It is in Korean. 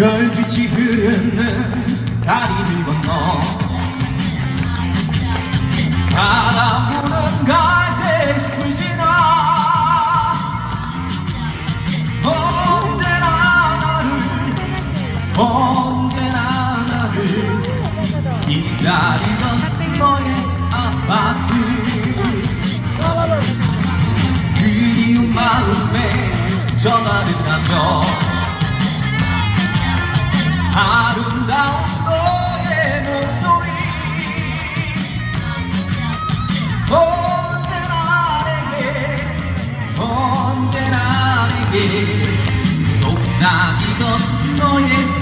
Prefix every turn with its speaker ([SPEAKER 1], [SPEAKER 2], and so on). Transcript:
[SPEAKER 1] 별빛이 흐르는 다리를 건너. 바라보는 갈대 숲을 지나. 언제나 나를 언제나 나를 기다리던 너의 아파트 그리운 마음에 전화를 하며 아름다운 너의 목소리. 언제나 내게 언제나 내게 속삭이던 너의